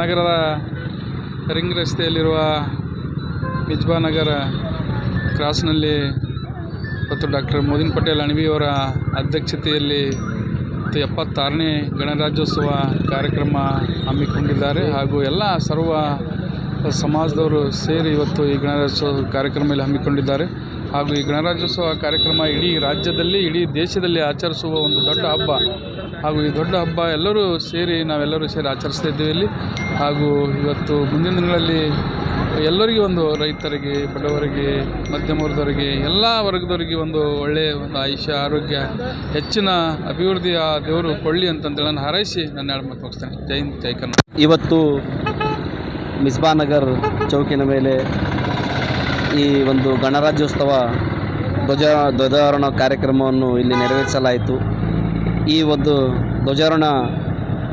ನಗರದ ರಿಂಗ್ ರಸ್ತೆಯಲ್ಲಿರುವ ಮಿಜ್ಬಾ ನಗರ ಕ್ರಾಸ್ನಲ್ಲಿ ಮತ್ತು ಡಾಕ್ಟರ್ ಮೋದಿನ್ ಪಟೇಲ್ ಅಣವಿಯವರ ಅಧ್ಯಕ್ಷತೆಯಲ್ಲಿ ಎಪ್ಪತ್ತಾರನೇ ಗಣರಾಜ್ಯೋತ್ಸವ ಕಾರ್ಯಕ್ರಮ ಹಮ್ಮಿಕೊಂಡಿದ್ದಾರೆ ಹಾಗೂ ಎಲ್ಲ ಸರ್ವ ಸಮಾಜದವರು ಸೇರಿ ಇವತ್ತು ಈ ಗಣರಾಜ್ಯೋತ್ಸವ ಕಾರ್ಯಕ್ರಮದಲ್ಲಿ ಹಮ್ಮಿಕೊಂಡಿದ್ದಾರೆ. ಹಾಗೂ ಈ ಗಣರಾಜ್ಯೋತ್ಸವ ಕಾರ್ಯಕ್ರಮ ಇಡೀ ರಾಜ್ಯದಲ್ಲಿ, ಇಡೀ ದೇಶದಲ್ಲಿ ಆಚರಿಸುವ ಒಂದು ದೊಡ್ಡ ಹಬ್ಬ. ಹಾಗೂ ಈ ದೊಡ್ಡ ಹಬ್ಬ ಎಲ್ಲರೂ ಸೇರಿ ನಾವೆಲ್ಲರೂ ಸೇರಿ ಆಚರಿಸ್ತಾ ಇದ್ದೀವಿ ಇಲ್ಲಿ. ಹಾಗೂ ಇವತ್ತು ಮುಂದಿನ ದಿನಗಳಲ್ಲಿ ಎಲ್ಲರಿಗೂ ಒಂದು ರೈತರಿಗೆ, ಬಡವರಿಗೆ ಮಧ್ಯಮ ವರ್ಗದವರಿಗೆ ಎಲ್ಲ ವರ್ಗದವರಿಗೆ ಒಂದು ಒಳ್ಳೆಯ ಒಂದು ಆಯುಷ್ಯ, ಆರೋಗ್ಯ, ಹೆಚ್ಚಿನ ಅಭಿವೃದ್ಧಿಯ ದೇವರು ಕೊಳ್ಳಿ ಅಂತಂದೇಳಿ ನಾನು ಹಾರೈಸಿ ನನ್ನ ಎರಡು ಮಾತು ಹೋಗ್ತೇನೆ ಜೈ ಜೈ ಕನ್ನಡ ಇವತ್ತು ಮಿಸ್ಬಾನಗರ್ ಚೌಕಿನ ಮೇಲೆ ಈ ಒಂದು ಗಣರಾಜ್ಯೋತ್ಸವ ಧ್ವಜ, ಧ್ವಜಾರೋಹಣ ಕಾರ್ಯಕ್ರಮವನ್ನು ಇಲ್ಲಿ ನೆರವೇರಿಸಲಾಯಿತು. ಈ ಒಂದು ಧ್ವಜಾರೋಹಣ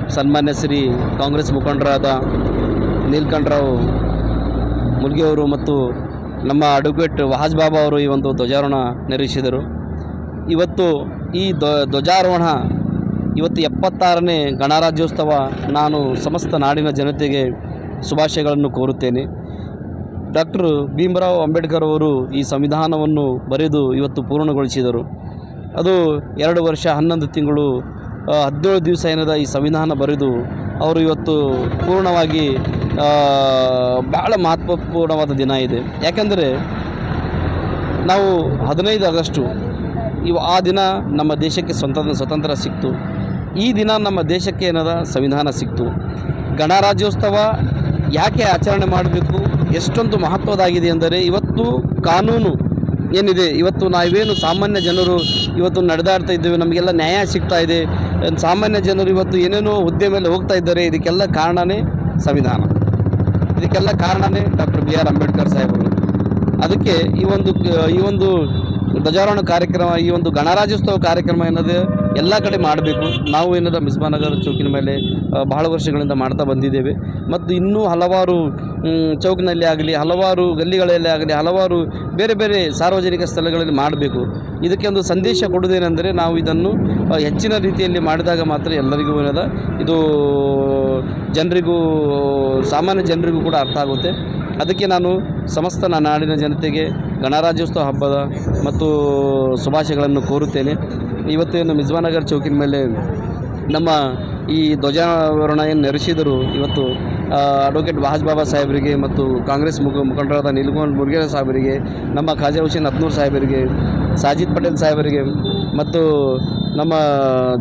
ಸನ್ಮಾನ್ಯ ಶ್ರೀ ಕಾಂಗ್ರೆಸ್ ಮುಖಂಡರಾದ ನೀಲ್ಕಂಠರಾವ್ ಮುಲ್ಗಿಯವರು ಮತ್ತು ನಮ್ಮ ಅಡ್ವೊಕೇಟ್ ವಹಾಜ್ ಬಾಬಾ ಅವರು ಈ ಒಂದು ಧ್ವಜಾರೋಹಣ ನೆರವೇರಿಸಿದರು ಇವತ್ತು ಈ ಧ್ವ, ಧ್ವಜಾರೋಹಣ ಇವತ್ತು ಎಪ್ಪತ್ತಾರನೇ ಗಣರಾಜ್ಯೋತ್ಸವ ನಾನು ಸಮಸ್ತ ನಾಡಿನ ಜನತೆಗೆ ಶುಭಾಶಯಗಳನ್ನು ಕೋರುತ್ತೇನೆ. ಡಾಕ್ಟರ್ ಭೀಮರಾವ್ ಅಂಬೇಡ್ಕರ್ ಅವರು ಈ ಸಂವಿಧಾನವನ್ನು ಬರೆದು ಇವತ್ತು ಪೂರ್ಣಗೊಳಿಸಿದರು. ಅದು ಎರಡು ವರ್ಷ ಹನ್ನೊಂದು ತಿಂಗಳು ಹದಿನೇಳು ದಿವಸ ಏನದ ಈ ಸಂವಿಧಾನ ಬರೆದು ಅವರು ಇವತ್ತು ಪೂರ್ಣವಾಗಿ ಭಾಳ ಮಹತ್ವಪೂರ್ಣವಾದ ದಿನ ಇದೆ. ಯಾಕೆಂದರೆ ನಾವು ಹದಿನೈದು ಆಗಸ್ಟು, ಇವು, ಆ ದಿನ ನಮ್ಮ ದೇಶಕ್ಕೆ ಸ್ವತಂತ್ರ ಸ್ವತಂತ್ರ ಸಿಕ್ತು. ಈ ದಿನ ನಮ್ಮ ದೇಶಕ್ಕೆ ಏನದ? ಸಂವಿಧಾನ ಸಿಕ್ತು. ಗಣರಾಜ್ಯೋತ್ಸವ ಯಾಕೆ ಆಚರಣೆ ಮಾಡಬೇಕು? ಎಷ್ಟೊಂದು ಮಹತ್ವದಾಗಿದೆ ಅಂದರೆ ಇವತ್ತು ಕಾನೂನು ಏನಿದೆ? ಇವತ್ತು ನಾವೇನು ಸಾಮಾನ್ಯ ಜನರು ಇವತ್ತು ನಡೆದಾಡ್ತಾ ಇದ್ದೇವೆ, ನಮಗೆಲ್ಲ ನ್ಯಾಯ ಸಿಗ್ತಾ ಇದೆ. ಸಾಮಾನ್ಯ ಜನರು ಇವತ್ತು ಏನೇನೋ ಹುದ್ದೆ ಮೇಲೆ ಹೋಗ್ತಾ ಇದ್ದಾರೆ, ಇದಕ್ಕೆಲ್ಲ ಕಾರಣನೇ ಸಂವಿಧಾನ. ಇದಕ್ಕೆಲ್ಲ ಕಾರಣನೇ ಡಾಕ್ಟರ್ ಬಿ ಆರ್ ಅಂಬೇಡ್ಕರ್ ಸಾಹೇಬರು. ಅದಕ್ಕೆ ಈ ಒಂದು ಈ ಒಂದು ಧ್ವಜಾರೋಹಣ ಕಾರ್ಯಕ್ರಮ, ಈ ಒಂದು ಗಣರಾಜ್ಯೋತ್ಸವ ಕಾರ್ಯಕ್ರಮ ಏನದು ಎಲ್ಲ ಕಡೆ ಮಾಡಬೇಕು. ನಾವು ಏನದ, ಮಿಸ್ಬಾನಗರ ಚೌಕಿನ ಮೇಲೆ ಬಹಳ ವರ್ಷಗಳಿಂದ ಮಾಡ್ತಾ ಬಂದಿದ್ದೇವೆ. ಮತ್ತು ಇನ್ನೂ ಹಲವಾರು ಚೌಕಿನಲ್ಲಿ ಆಗಲಿ, ಹಲವಾರು ಗಲ್ಲಿಗಳಲ್ಲಿ ಆಗಲಿ, ಹಲವಾರು ಬೇರೆ ಬೇರೆ ಸಾರ್ವಜನಿಕ ಸ್ಥಳಗಳಲ್ಲಿ ಮಾಡಬೇಕು. ಇದಕ್ಕೆ ಒಂದು ಸಂದೇಶ ಕೊಡುವುದೇನೆಂದರೆ ನಾವು ಇದನ್ನು ಹೆಚ್ಚಿನ ರೀತಿಯಲ್ಲಿ ಮಾಡಿದಾಗ ಮಾತ್ರ ಎಲ್ಲರಿಗೂ ಏನದ, ಇದು ಜನರಿಗೂ, ಸಾಮಾನ್ಯ ಜನರಿಗೂ ಕೂಡ ಅರ್ಥ ಆಗುತ್ತೆ. ಅದಕ್ಕೆ ನಾನು ಸಮಸ್ತ ನನ್ನ ನಾಡಿನ ಜನತೆಗೆ ಗಣರಾಜ್ಯೋತ್ಸವ ಹಬ್ಬದ ಮತ್ತು ಶುಭಾಶಯಗಳನ್ನು ಕೋರುತ್ತೇನೆ. ಇವತ್ತೇನು ಮಿಜ್ವಾನಗರ್ ಚೌಕಿನ ಮೇಲೆ ನಮ್ಮ ಈ ಧ್ವಜಾರೋಹಣ ಏನು ನೆರೆಸಿದರು ಇವತ್ತು ಅಡ್ವೊಕೇಟ್ ವಹಾಜ್ ಬಾಬಾ ಸಾಹೇಬರಿಗೆ ಮತ್ತು ಕಾಂಗ್ರೆಸ್ ಮುಖ, ಮುಖಂಡರಾದ ನಿಲ್ಗೋನ್ ಮುರುಗೇರ ಸಾಹೇಬರಿಗೆ, ನಮ್ಮ ಖಾಜಾ ಹುಸೇನ್ ಅತ್ನೂರ್ ಸಾಹೇಬರಿಗೆ, ಸಾಜಿದ್ ಪಟೇಲ್ ಸಾಹೇಬರಿಗೆ ಮತ್ತು ನಮ್ಮ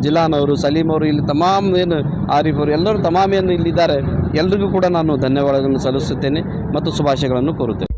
ಜಿಲ್ಲಾನವರು ಸಲೀಂ ಅವರು, ಇಲ್ಲಿ ತಮಾಮ್ ಏನು ಆರಿಫ್ ಅವರು, ಎಲ್ಲರೂ ತಮಾಮ್ ಏನು ಇಲ್ಲಿದ್ದಾರೆ, ಎಲ್ರಿಗೂ ಕೂಡ ನಾನು ಧನ್ಯವಾದಗಳನ್ನು ಸಲ್ಲಿಸುತ್ತೇನೆ ಮತ್ತು ಶುಭಾಶಯಗಳನ್ನು ಕೋರುತ್ತೇನೆ.